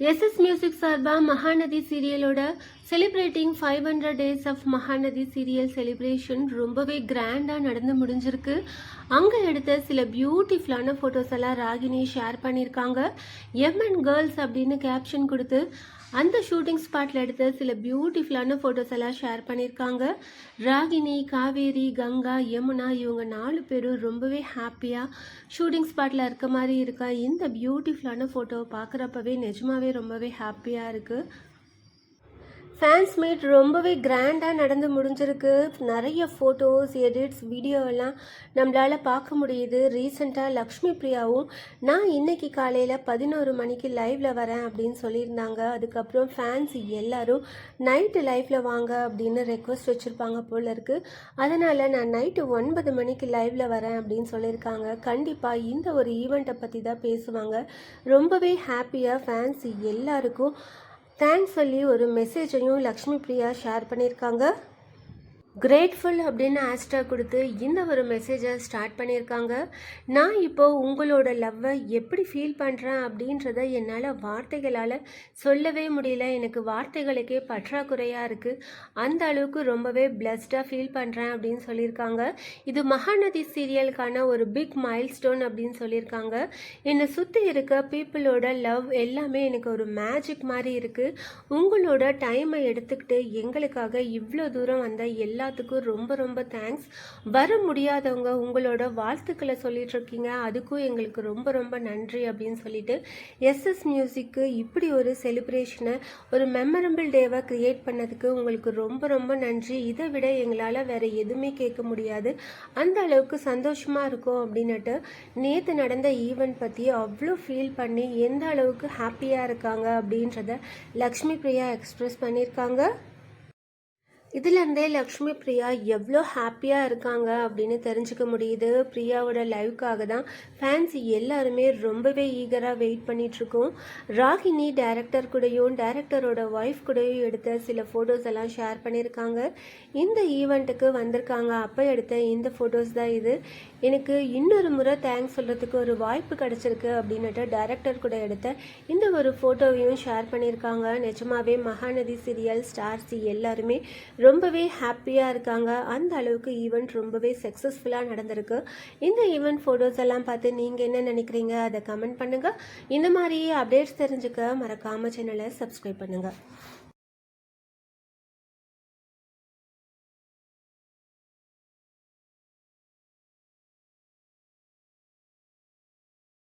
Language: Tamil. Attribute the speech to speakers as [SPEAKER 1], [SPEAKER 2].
[SPEAKER 1] எஸ்எஸ் மியூசிக் சார்பாக Mahanadi சீரியலோட celebrating five hundred days of Mahanadi serial celebration ரொம்பவே கிராண்டாக நடந்து முடிஞ்சிருக்கு. அங்கே எடுத்த சில பியூட்டிஃபுல்லான ஃபோட்டோஸ் எல்லாம் ராகினி ஷேர் பண்ணியிருக்காங்க. எம்என் கேர்ள்ஸ் அப்படின்னு கேப்ஷன் கொடுத்து அந்த ஷூட்டிங் ஸ்பாட்டில் எடுத்த சில பியூட்டிஃபுல்லான ஃபோட்டோஸ் எல்லாம் ஷேர் பண்ணியிருக்காங்க. ராகினி காவேரி கங்கா யமுனா இவங்க நாலு பேரும் ரொம்பவே ஹாப்பியாக ஷூட்டிங் ஸ்பாட்டில் இருக்க மாதிரி இருக்கா. இந்த பியூட்டிஃபுல்லான ஃபோட்டோவை பார்க்குறப்பவே நிஜமாவே ரொம்பவே ஹாப்பியாக இருக்குது ஃபேன்ஸ் மீட் ரொம்பவே கிராண்டாக நடந்து முடிஞ்சிருக்கு. நிறைய ஃபோட்டோஸ் எடிட்ஸ் வீடியோ எல்லாம் நம்மளால் பார்க்க முடியுது. ரீசெண்டாக லக்ஷ்மி பிரியாவும் நான் இன்னைக்கு காலையில் பதினோரு மணிக்கு லைவில் வரேன் அப்படின்னு சொல்லியிருந்தாங்க. அதுக்கப்புறம் ஃபேன்ஸ் எல்லாரும் நைட்டு லைஃப்பில் வாங்க அப்படின்னு ரெக்வஸ்ட் வச்சுருப்பாங்க போல் இருக்குது அதனால் நான் நைட்டு ஒன்பது மணிக்கு லைவில் வரேன் அப்படின்னு சொல்லியிருக்காங்க. கண்டிப்பாக இந்த ஒரு ஈவெண்ட்டை பற்றி தான் பேசுவாங்க. ரொம்பவே ஹாப்பியாக ஃபேன்ஸ் எல்லாருக்கும் தேங்க்ஸ் சொல்லி ஒரு மெசேஜையும் லக்ஷ்மி பிரியா ஷேர் பண்ணியிருக்காங்க கிரேட்ஃபுல் அப்படின்னு ஆஸ்டா கொடுத்து இந்த ஒரு மெசேஜை ஸ்டார்ட் பண்ணியிருக்காங்க. நான் இப்போ உங்களோட லவ்வை எப்படி ஃபீல் பண்ணுறேன் அப்படின்றத என்னால் வார்த்தைகளால் சொல்லவே முடியல. எனக்கு வார்த்தைகளுக்கே பற்றாக்குறையாக இருக்குது அந்த அளவுக்கு ரொம்பவே பிளஸ்டாக ஃபீல் பண்ணுறேன் அப்படின்னு சொல்லியிருக்காங்க. இது மகாநதி சீரியலுக்கான ஒரு பிக் மைல் ஸ்டோன் அப்படின்னு சொல்லியிருக்காங்க. என்னை சுற்றி இருக்க பீப்புளோட லவ் எல்லாமே எனக்கு ஒரு மேஜிக் மாதிரி இருக்குது உங்களோட டைமை எடுத்துக்கிட்டு எங்களுக்காக இவ்வளோ தூரம் வந்த எல்லாத்துக்கும் ரொம்ப ரொம்ப தேங்க்ஸ் வர முடியாதவங்க உங்களோட வாழ்த்துக்களை சொல்லிட்டு இருக்கீங்க. அதுக்கும் எங்களுக்கு ரொம்ப ரொம்ப நன்றி அப்படின்னு சொல்லிட்டு எஸ்எஸ் மியூசிக்கு இப்படி ஒரு செலிப்ரேஷனை ஒரு மெமரபிள் டேவை க்ரியேட் பண்ணதுக்கு உங்களுக்கு ரொம்ப ரொம்ப நன்றி. இதை விட எங்களால் வேற எதுவுமே கேட்க முடியாது. அந்த அளவுக்கு சந்தோஷமாக இருக்கும் அப்படின்னுட்டு நேற்று நடந்த ஈவெண்ட் பற்றி அவ்வளோ ஃபீல் பண்ணி எந்த அளவுக்கு ஹாப்பியாக இருக்காங்க அப்படின்றத லக்ஷ்மி பிரியா எக்ஸ்பிரஸ் பண்ணியிருக்காங்க. இதுலேருந்தே லக்ஷ்மி பிரியா எவ்வளோ ஹாப்பியாக இருக்காங்க அப்படின்னு தெரிஞ்சுக்க முடியுது. பிரியாவோட லைவ்க்காக தான் ஃபேன்ஸ் எல்லாருமே ரொம்பவே ஈகராக வெயிட் பண்ணிகிட்ருக்கோம் ராகினி டேரக்டர் கூடயும் டேரக்டரோட ஒய்ஃப் கூடயும் எடுத்த சில ஃபோட்டோஸ் எல்லாம் ஷேர் பண்ணியிருக்காங்க. இந்த ஈவெண்ட்டுக்கு வந்திருக்காங்க. அப்போ எடுத்த இந்த ஃபோட்டோஸ் தான் இது. எனக்கு இன்னொரு முறை தேங்க்ஸ் சொல்கிறதுக்கு ஒரு வாய்ப்பு கிடச்சிருக்கு அப்படின்னுட்டு டேரக்டர் கூட எடுத்த இந்த ஒரு ஃபோட்டோவையும் ஷேர் பண்ணியிருக்காங்க. நிஜமாவே மகாநதி சீரியல் ஸ்டார்ஸ் எல்லாருமே ரொம்பவே ஹாப்பியாக இருக்காங்க. அந்த அளவுக்கு ஈவெண்ட் ரொம்பவே சக்ஸஸ்ஃபுல்லாக நடந்திருக்கு. இந்த ஈவெண்ட் ஃபோட்டோஸ் எல்லாம் பார்த்து நீங்கள் என்ன நினைக்கிறீங்க? அதை கமெண்ட் பண்ணுங்கள் இந்த மாதிரி அப்டேட்ஸ் தெரிஞ்சுக்க மறக்காமல் சேனலை சப்ஸ்கிரைப் பண்ணுங்கள்